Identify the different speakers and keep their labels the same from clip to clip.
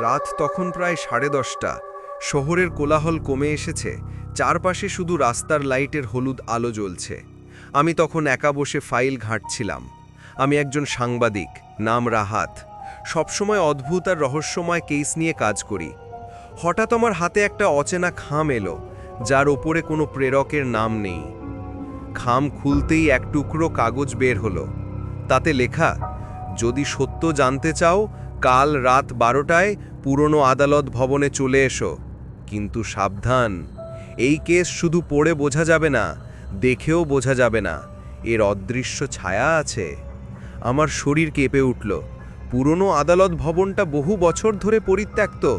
Speaker 1: রাত তখন প্রায় সাড়ে দশটা। শহরের কোলাহল কমে এসেছে, চারপাশে শুধু রাস্তার লাইটের হলুদ আলো জ্বলছে। আমি তখন একা বসে ফাইল ঘাঁটছিলাম। আমি একজন সাংবাদিক, নাম রাহাত। সবসময় অদ্ভুত আর রহস্যময় কেস নিয়ে কাজ করি। হঠাৎ আমার হাতে একটা অচেনা খাম এলো, যার ওপরে কোনো প্রেরকের নাম নেই। খাম খুলতেই এক টুকরো কাগজ বের হলো। তাতে লেখা, যদি সত্য জানতে চাও কাল রাত বারোটায় পুরনো আদালত ভবনে চলে এসো। কিন্তু সাবধান। এই কেস শুধু পড়ে বোঝা যাবে না, দেখেও বোঝা যাবে না। এর অদৃশ্য ছায়া আছে। আমার শরীর কেঁপে উঠল। পুরনো আদালত ভবনটা বহু বছর ধরে পরিত্যক্ত।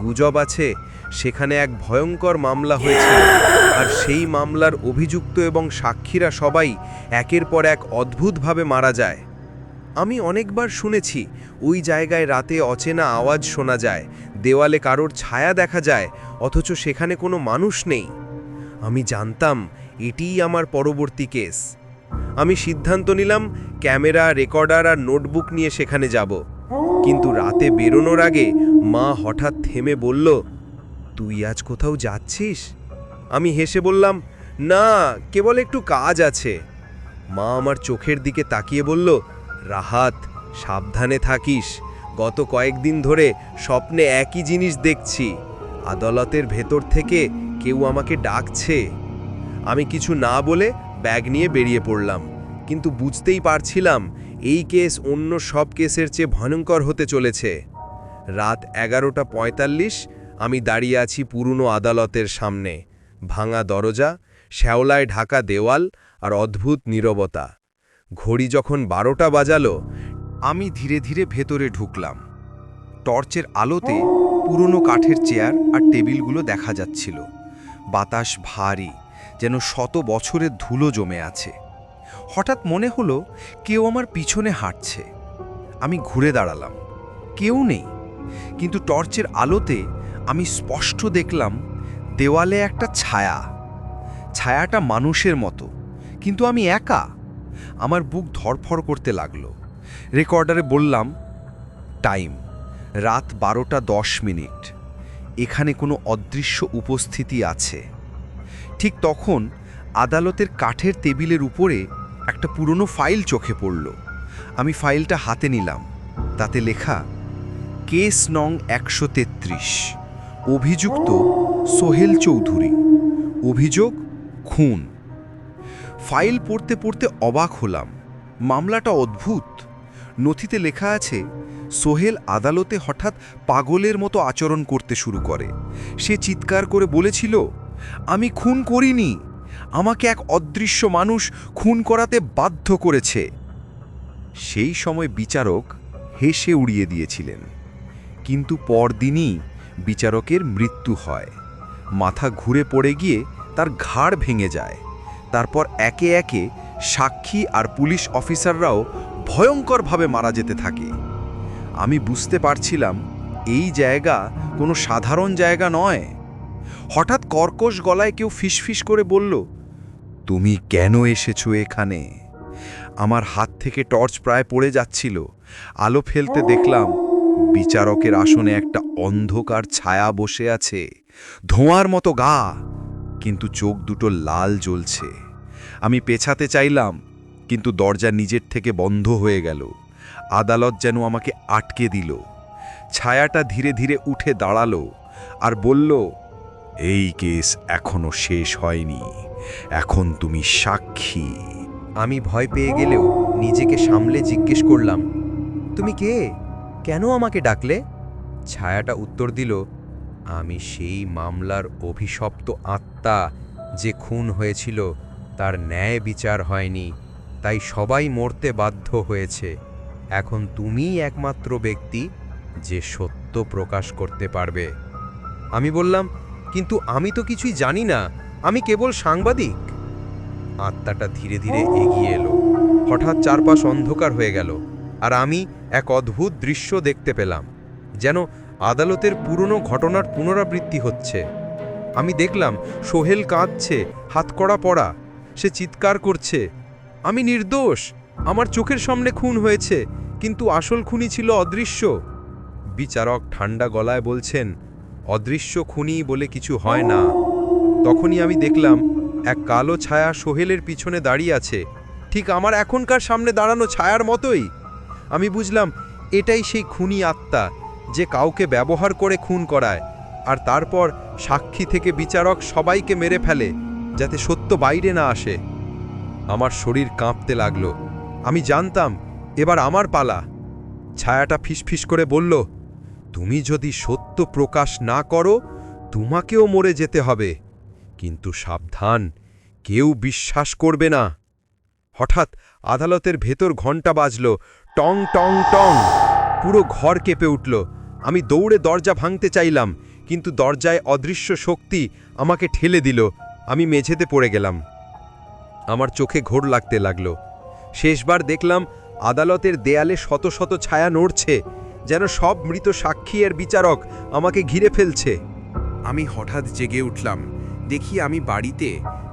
Speaker 1: গুজব আছে, সেখানে এক ভয়ঙ্কর মামলা হয়েছিল। আর সেই মামলার অভিযুক্ত এবং সাক্ষীরা সবাই একের পর এক অদ্ভুতভাবে মারা যায়। আমি অনেকবার শুনেছি, ওই জায়গায় রাতে অচেনা আওয়াজ শোনা যায়, দেওয়ালে কারোর ছায়া দেখা যায়, অথচ সেখানে কোনো মানুষ নেই। আমি জানতাম, এটিই আমার পরবর্তী কেস। আমি সিদ্ধান্ত নিলাম, ক্যামেরা, রেকর্ডার আর নোটবুক নিয়ে সেখানে যাব। কিন্তু রাতে বেরোনোর আগে মা হঠাৎ থেমে বলল, তুই আজ কোথাও যাচ্ছিস? আমি হেসে বললাম, না, কেবল একটু কাজ আছে। মা আমার চোখের দিকে তাকিয়ে বলল রাহাত, সাবধানে থাকিস। গত কয়েকদিন ধরে স্বপ্নে একই জিনিস দেখছি। আদালতের ভেতর থেকে কেউ আমাকে ডাকছে। আমি কিছু না বলে ব্যাগ নিয়ে বেরিয়ে পড়লাম, কিন্তু বুঝতেই পারছিলাম এই কেস অন্য সব কেসের চেয়ে ভয়ঙ্কর হতে চলেছে। রাত এগারোটা পঁয়তাল্লিশ, আমি দাঁড়িয়ে আছি পুরনো আদালতের সামনে। ভাঙা দরজা, শ্যাওলায় ঢাকা দেওয়াল আর অদ্ভুত নীরবতা। ঘড়ি যখন বারোটা বাজালো, আমি ধীরে ধীরে ভেতরে ঢুকলাম। টর্চের আলোতে পুরনো কাঠের চেয়ার আর টেবিলগুলো দেখা যাচ্ছিল। বাতাস ভারী, যেন শত বছরের ধুলো জমে আছে। হঠাৎ মনে হলো, কেউ আমার পিছনে হাঁটছে। আমি ঘুরে দাঁড়ালাম। কেউ নেই। কিন্তু টর্চের আলোতে আমি স্পষ্ট দেখলাম, দেওয়ালে একটা ছায়া। ছায়াটা মানুষের মতো, কিন্তু আমি একা। আমার বুক ধরফর করতে লাগল। রেকর্ডারে বললাম টাইম রাত বারোটা দশ মিনিট। এখানে কোনো অদৃশ্য উপস্থিতি আছে। ঠিক তখন আদালতের কাঠের টেবিলের উপরে একটা পুরনো ফাইল চোখে পড়ল। আমি ফাইলটা হাতে নিলাম। তাতে লেখা, কেস নং একশো তেত্রিশ, অভিযুক্ত সোহেল চৌধুরী। অভিযোগ, খুন। ফাইল পড়তে পড়তে অবাক হলাম। মামলাটা অদ্ভুত। নথিতে লেখা আছে, সোহেল আদালতে হঠাৎ পাগলের মতো আচরণ করতে শুরু করে। সে চিৎকার করে বলেছিল, আমি খুন করিনি। আমাকে এক অদৃশ্য মানুষ খুন করাতে বাধ্য করেছে। সেই সময় বিচারক হেসে উড়িয়ে দিয়েছিলেন। কিন্তু পরদিনই বিচারকের মৃত্যু হয়। মাথা ঘুরে পড়ে গিয়ে তার ঘাড় ভেঙে যায়। তারপর একে একে সাক্ষী আর পুলিশ অফিসাররাও ভয়ঙ্করভাবে মারা যেতে থাকে। আমি বুঝতে পারছিলাম, এই জায়গা কোনো সাধারণ জায়গা নয়। হঠাৎ কর্কশ গলায় কেউ ফিসফিস করে বলল, তুমি কেন এসেছ এখানে? আমার হাত থেকে টর্চ প্রায় পড়ে যাচ্ছিল। আলো ফেলতে দেখলাম, বিচারকের আসনে একটা অন্ধকার ছায়া বসে আছে, ধোঁয়ার মতো গা। কিন্তু চোখ দুটো লাল জ্বলছে। আমি পেছাতে চাইলাম, কিন্তু দরজা নিজের থেকে বন্ধ হয়ে গেল। আদালত যেন আমাকে আটকে দিল। ছায়াটা ধীরে ধীরে উঠে দাঁড়াল আর বলল, এই কেস এখনও শেষ হয়নি। এখন তুমি সাক্ষী। আমি ভয় পেয়ে গেলেও নিজেকে সামলে জিজ্ঞেস করলাম, তুমি কে? কেন আমাকে ডাকলে? ছায়াটা উত্তর দিল আমি সেই মামলার অভিশপ্ত আত্মা যে খুন হয়েছিল, তার ন্যায় বিচার হয়নি, তাই সবাই মরতে বাধ্য হয়েছে। এখন তুমিই একমাত্র ব্যক্তি যে সত্য প্রকাশ করতে পারবে। আমি বললাম, কিন্তু আমি তো কিছুই জানি না, আমি কেবল সাংবাদিক। আত্মাটা ধীরে ধীরে এগিয়ে এলো। হঠাৎ চারপাশ অন্ধকার হয়ে গেল, আর আমি এক অদ্ভুত দৃশ্য দেখতে পেলাম, যেন আদালতের পুরনো ঘটনার পুনরাবৃত্তি হচ্ছে। আমি দেখলাম সোহেল কাঁদছে হাতকড়া পড়া, সে চিৎকার করছে। আমি নির্দোষ, আমার চোখের সামনে খুন হয়েছে, কিন্তু আসল খুনি ছিল অদৃশ্য। বিচারক ঠান্ডা গলায় বলছেন, অদৃশ্য খুনি বলে কিছু হয় না। তখনই আমি দেখলাম, এক কালো ছায়া সোহেলের পিছনে দাঁড়িয়ে আছে। ঠিক আমার এখনকার সামনে দাঁড়ানো ছায়ার মতোই। আমি বুঝলাম, এটাই সেই খুনি আত্মা। যে কাউকে ব্যবহার করে খুন করায়, আর তারপর সাক্ষী থেকে বিচারক সবাইকে মেরে ফেলে, যাতে সত্য বাইরে না আসে। আমার শরীর কাঁপতে লাগল। আমি জানতাম, এবার আমার পালা। ছায়াটা ফিসফিস করে বলল, তুমি যদি সত্য প্রকাশ না করো, তোমাকেও মরে যেতে হবে। কিন্তু সাবধান, কেউ বিশ্বাস করবে না। হঠাৎ আদালতের ভেতর ঘণ্টা বাজল, টং টং টং। পুরো ঘর কেঁপে উঠল। আমি দৌড়ে দরজা ভাঙতে চাইলাম, কিন্তু দরজায় অদৃশ্য শক্তি আমাকে ঠেলে দিল। আমি মেঝেতে পড়ে গেলাম। আমার চোখে ঘোর লাগতে লাগল। শেষবার দেখলাম আদালতের দেয়ালে শত শত ছায়া নড়ছে, যেন সব মৃত সাক্ষী এর বিচারক আমাকে ঘিরে ফেলছে।
Speaker 2: আমি হঠাৎ জেগে উঠলাম। দেখি আমি বাড়িতে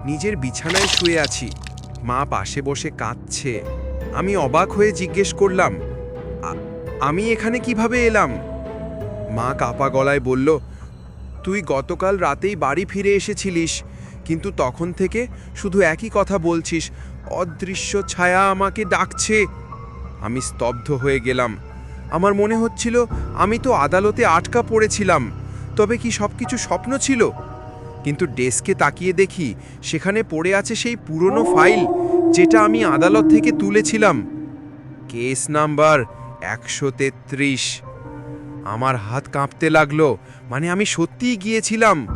Speaker 2: নিজের বিছানায় শুয়ে আছি। মা পাশে বসে কাঁদছে। আমি অবাক হয়ে জিজ্ঞেস করলাম আমি এখানে কীভাবে এলাম? মা কাপা গলায় বলল, তুই গতকাল রাতেই বাড়ি ফিরে এসেছিলিস, কিন্তু তখন থেকে শুধু একই কথা বলছিস, অদৃশ্য ছায়া আমাকে ডাকছে। আমি স্তব্ধ হয়ে গেলাম। আমার মনে হচ্ছিল, আমি তো আদালতে আটকা পড়েছিলাম, তবে কি সব কিছু স্বপ্ন ছিল? কিন্তু ডেস্কে তাকিয়ে দেখি, সেখানে পড়ে আছে সেই পুরনো ফাইল, যেটা আমি আদালত থেকে তুলেছিলাম। কেস নাম্বার একশো তেত্রিশ। আমার হাত কাঁপতে লাগল। মানে আমি সত্যিই গিয়েছিলাম।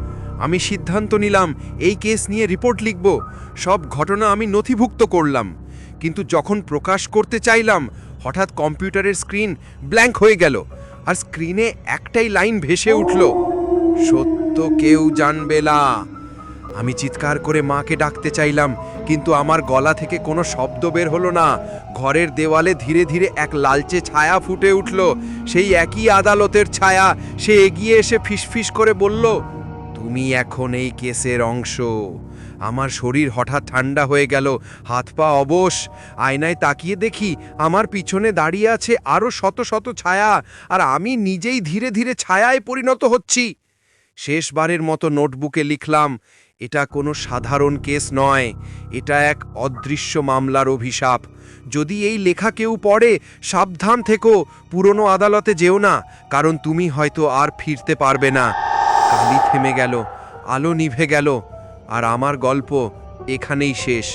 Speaker 2: আমি সিদ্ধান্ত নিলাম, এই কেস নিয়ে রিপোর্ট লিখব। সব ঘটনা আমি নথিভুক্ত করলাম। কিন্তু যখন প্রকাশ করতে চাইলাম, হঠাৎ কম্পিউটারের স্ক্রিন ব্ল্যাঙ্ক হয়ে গেল আর স্ক্রিনে একটাই লাইন ভেসে উঠল, সত্য কেউ জানবে না। আমি চিৎকার করে মাকে ডাকতে চাইলাম, কিন্তু আমার গলা থেকে কোনো শব্দ বের হলো না। ঘরের দেওয়ালে ধীরে ধীরে এক লালচে ছায়া ফুটে উঠল। সেই একই আদালতের ছায়া, সে এগিয়ে এসে ফিসফিস করে বলল, তুমি এখন এই কেসের অংশ। আমার শরীর হঠাৎ ঠান্ডা হয়ে গেল, হাত পা অবশ। আয়নায় তাকিয়ে দেখি আমার পিছনে দাঁড়িয়ে আছে আরও শত শত ছায়া, আর আমি নিজেই ধীরে ধীরে ছায়ায় পরিণত হচ্ছি। শেষবারের মতো নোটবুকে লিখলাম, এটা কোনো সাধারণ কেস নয়, এটা এক অদৃশ্য মামলার অভিশাপ। যদি এই লেখা কেউ পড়ে, সাবধান থেকো, পুরনো আদালতে যেও না, কারণ তুমি হয়তো আর ফিরতে পারবে না। কালি থেমে গেল, আলো নিভে গেল, আর আমার গল্প এখানেই শেষ।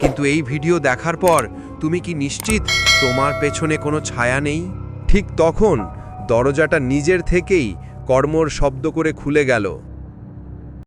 Speaker 2: কিন্তু এই ভিডিও দেখার পর তুমি কি নিশ্চিত তোমার পেছনে কোনো ছায়া নেই?
Speaker 1: ঠিক তখন দরজাটা নিজের থেকেই কর্মর শব্দ করে খুলে গেল।